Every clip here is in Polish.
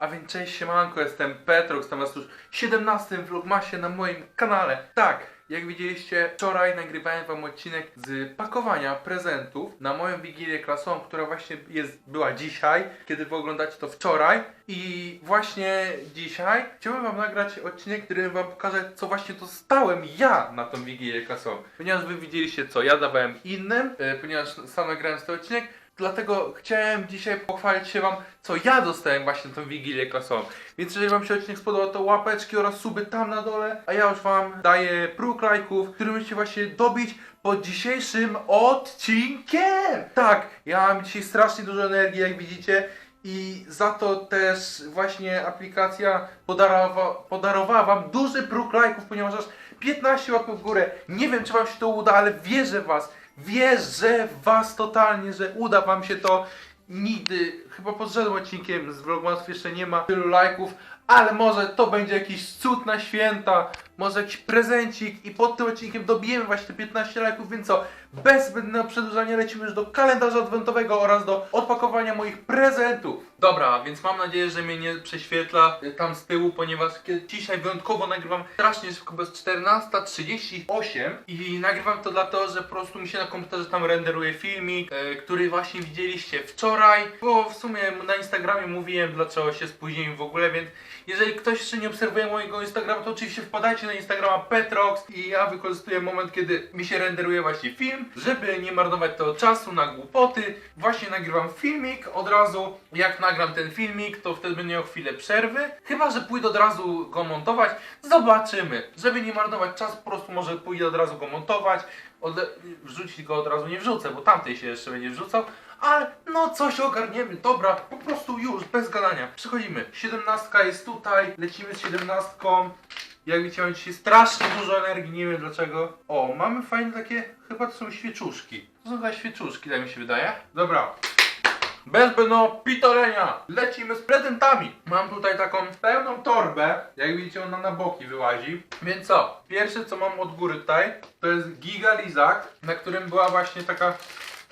A więc cześć siemanko, jestem Petrox, tam was już w 17 vlogmasie na moim kanale. Tak, jak widzieliście, wczoraj nagrywałem wam odcinek z pakowania prezentów na moją wigilię klasową, która właśnie jest, była dzisiaj, kiedy wy oglądacie to wczoraj. I właśnie dzisiaj chciałbym wam nagrać odcinek, w którym wam pokażę, co właśnie dostałem ja na tą wigilię klasową. Ponieważ wy widzieliście, co ja dawałem innym, e, ponieważ sam nagrałem ten odcinek, Dlatego chciałem dzisiaj pochwalić się Wam, co ja dostałem właśnie tą Wigilię klasową. Więc jeżeli Wam się odcinek spodobał, to łapeczki oraz suby tam na dole. A ja już Wam daję próg lajków, który musicie właśnie dobić pod dzisiejszym odcinkiem. Tak, ja mam dzisiaj strasznie dużo energii, jak widzicie. I za to też właśnie aplikacja podarowa, podarowała Wam duży próg lajków, ponieważ aż 15 łapek w górę. Nie wiem, czy Wam się to uda, ale wierzę w Was. Wierzę w Was totalnie, że uda Wam się to. Nigdy, chyba pod żadnym odcinkiem z Vlogmasów jeszcze nie ma tylu lajków, ale może to będzie jakiś cud na święta, może jakiś prezencik i pod tym odcinkiem dobijemy właśnie te 15 lajków, więc co, bez zbędnego przedłużania lecimy już do kalendarza adwentowego oraz do odpakowania moich prezentów. Dobra, więc mam nadzieję, że mnie nie prześwietla tam z tyłu, ponieważ dzisiaj wyjątkowo nagrywam strasznie szybko, bo jest 14.38 i nagrywam to dlatego, że po prostu mi się na komputerze tam renderuje filmik, e, który właśnie widzieliście wczoraj, bo w sumie na Instagramie mówiłem dlaczego się spóźniłem w ogóle, więc jeżeli ktoś jeszcze nie obserwuje mojego Instagrama, to oczywiście wpadajcie na Instagrama Petrox i ja wykorzystuję moment, kiedy mi się renderuje właśnie film, żeby nie marnować tego czasu na głupoty. Właśnie nagrywam filmik od razu. Jak nagram ten filmik, to wtedy będę miał chwilę przerwy. Chyba, że pójdę od razu go montować. Zobaczymy. Żeby nie marnować czasu, po prostu może pójdę od razu go montować. Od, wrzucić go od razu nie wrzucę, bo tamtej się jeszcze będzie wrzucał. Ale no coś ogarniemy, dobra, po prostu już, bez gadania. Przechodzimy. 17 jest tutaj, lecimy z 17. Jak widzicie, mam dzisiaj strasznie dużo energii, nie wiem dlaczego. O, mamy fajne takie, chyba to są świeczuszki. To są chyba świeczuszki, tak mi się wydaje. Dobra. Bez no pitolenia, lecimy z prezentami. Mam tutaj taką pełną torbę, jak widzicie ona na boki wyłazi. Więc co, pierwsze co mam od góry tutaj, to jest Giga Lizak, na którym była właśnie taka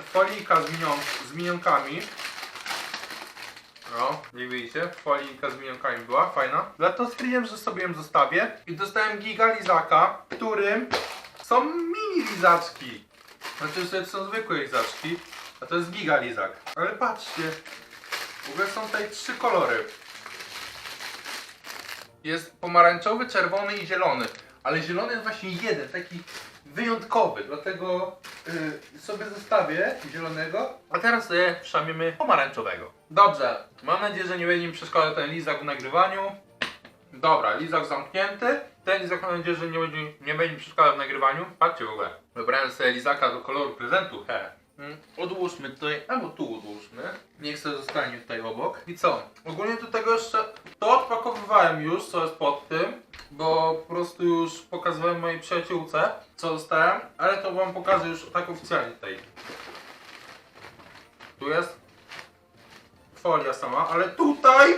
folika z, minion, z minionkami. No, jak widzicie, folika z minionkami była, fajna. Dlatego stwierdziłem, że sobie ją zostawię. I dostałem Giga Lizaka, w którym są mini lizaczki. Znaczy, to są zwykłe lizaczki, a to jest Giga Lizak. Ale patrzcie, w ogóle są tutaj trzy kolory. Jest pomarańczowy, czerwony i zielony. Ale zielony jest właśnie jeden, taki wyjątkowy, dlatego y, sobie zostawię zielonego, a teraz sobie wszamiemy pomarańczowego. Dobrze, mam nadzieję, że nie będzie mi przeszkadzał ten lizak w nagrywaniu. Dobra, lizak zamknięty. Ten lizak mam nadzieję, że nie będzie, nie będzie mi przeszkadzał w nagrywaniu. Patrzcie w ogóle. Wybrałem sobie lizaka do koloru prezentu. He. Mm, Odłóżmy tutaj, albo tu odłóżmy. Niech sobie zostanie tutaj obok. I co? Ogólnie do tego jeszcze to odpakowywałem już, co jest pod tym, bo po prostu już pokazywałem mojej przyjaciółce, co dostałem, ale to wam pokażę już tak oficjalnie tutaj. Tu jest folia sama, ale tutaj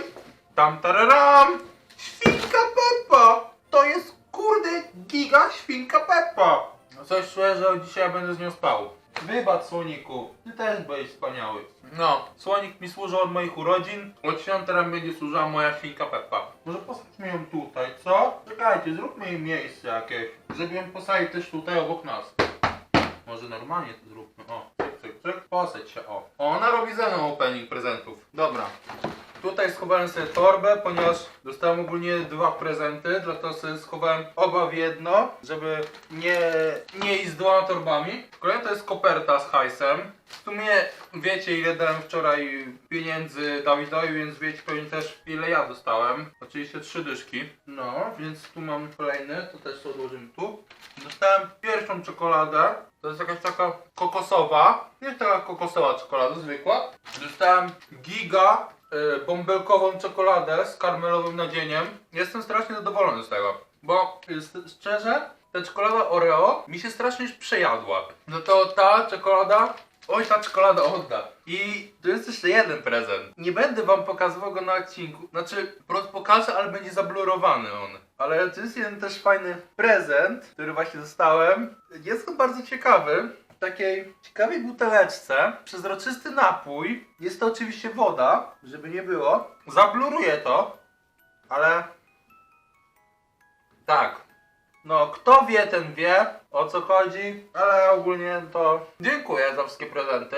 tam tararam! Świnka Peppa! To jest kurde giga świnka Peppa! No coś czuję, że dzisiaj będę z nią spał. Wybacz słoniku, ty też byłeś wspaniały. No, słonik mi służy od moich urodzin, od świąt teraz będzie służyła moja świnka Peppa. Może posadźmy ją tutaj, co? Czekajcie, zróbmy jej miejsce jakieś, żeby ją posadzić też tutaj obok nas. Może normalnie to zróbmy, o, cyk, cyk, cyk, posadź się, o. O, ona robi ze mną opening prezentów. Dobra. Tutaj schowałem sobie torbę, ponieważ dostałem ogólnie dwa prezenty, dlatego sobie schowałem oba w jedno, żeby nie, nie iść dwoma torbami. Kolejna to jest koperta z hajsem. W sumie wiecie ile dałem wczoraj pieniędzy Dawidowi, więc wiecie pewnie też ile ja dostałem. Oczywiście trzy dyszki. No, więc tu mam kolejny, to też odłożymy tu. Dostałem pierwszą czekoladę. To jest jakaś taka kokosowa. Nie taka kokosowa czekolada, zwykła. Dostałem giga y, bąbelkową czekoladę z karmelowym nadzieniem. Jestem strasznie zadowolony z tego. Bo y, szczerze, ta czekolada Oreo mi się strasznie już przejadła. No to ta czekolada Oj, ta czekolada odda. I tu jest jeszcze jeden prezent. Nie będę wam pokazywał go na odcinku. Znaczy, pokażę, ale będzie zablurowany on. Ale to jest jeden też fajny prezent, który właśnie dostałem. Jest on bardzo ciekawy. takiej ciekawej buteleczce. Przezroczysty napój. Jest to oczywiście woda, żeby nie było. Zabluruję to, ale tak. No, kto wie, ten wie o co chodzi, ale ogólnie to dziękuję za wszystkie prezenty.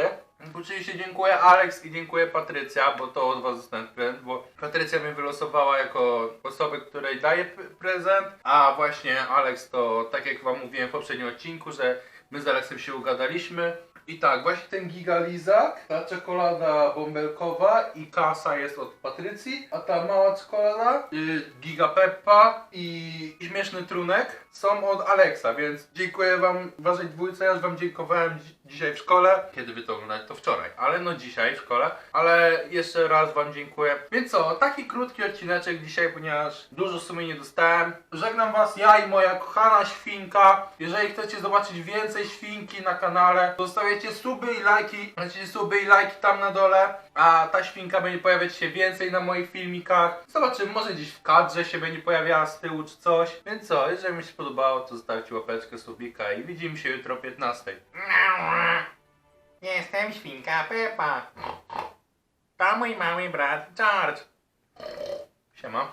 Oczywiście dziękuję Alex i dziękuję Patrycja, bo to od was dostałem prezent, bo Patrycja mnie wylosowała jako osobę, której daję p- prezent, a właśnie Alex to, tak jak wam mówiłem w poprzednim odcinku, że my z Alexem się ugadaliśmy. I tak, właśnie ten gigalizak, ta czekolada bąbelkowa i kasa jest od Patrycji, a ta mała czekolada, y, giga peppa i śmieszny trunek są od Alexa, więc dziękuję wam, waszej dwójce, ja już wam dziękowałem dzi- dzisiaj w szkole, kiedy wy to oglądacie, to wczoraj, ale no dzisiaj w szkole, ale jeszcze raz wam dziękuję. Więc co, taki krótki odcineczek dzisiaj, ponieważ dużo w sumie nie dostałem. Żegnam was, ja i moja kochana świnka. Jeżeli chcecie zobaczyć więcej świnki na kanale, to zostawiacie suby i lajki, znacie suby i lajki tam na dole, a ta świnka będzie pojawiać się więcej na moich filmikach. Zobaczymy, może gdzieś w kadrze się będzie pojawiała z tyłu czy coś. Więc co, jeżeli mi się podobało, to zostawcie łapeczkę, subika i widzimy się jutro o 15. Jestem świnka Pepa. To mój mały brat George. Siema.